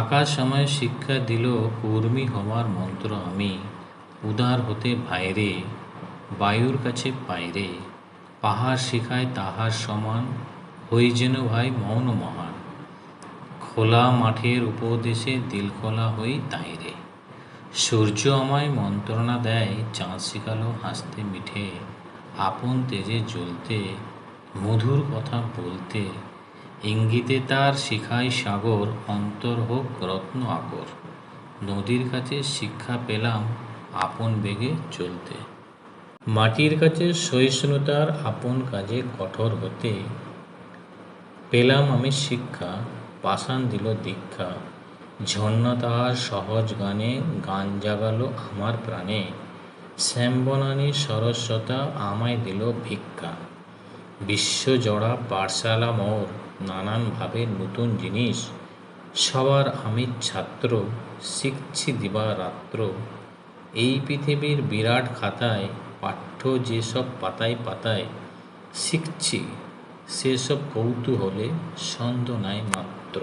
আকাশ আমায় শিক্ষা দিল, কর্মী হওয়ার মন্ত্র আমি। উদার হতে ভাইরে বায়ুর কাছে পায়রে পাহাড় শিখায় তাহার সমান, হই যেন ভাই মৌন মহান। খোলা মাঠের উপদেশে দিলখোলা হই তাইরে সূর্য আমায় মন্ত্রণা দেয়, চাঁদ শিখালো হাসতে মিঠে। আপন তেজে জ্বলতে, মধুর কথা বলতে ইঙ্গিতে তার শিখায় সাগর অন্তর হোক রত্ন আকর। নদীর কাছে শিক্ষা পেলাম আপন বেগে চলতে। মাটির কাছে সহিষ্ণুতার আপন কাজে কঠোর হতে পেলাম আমি শিক্ষা, পাষাণ দিল দীক্ষা। ঝর্ণা তাহার সহজ গানে গান জাগালো আমার প্রাণে। শ্যামবনানী সরস্বতা আমায় দিল ভিক্ষা। বিশ্বজোড়া পাঠশালা মোর নানানভাবে নতুন জিনিস। সবার আমি ছাত্র, শিখছি দিবারাত্র এই পৃথিবীর বিরাট খাতায়, পাঠ্য যেসব পাতায় পাতায় শিখছি সেসব কৌতূহলে সন্দ নাই মাত্র।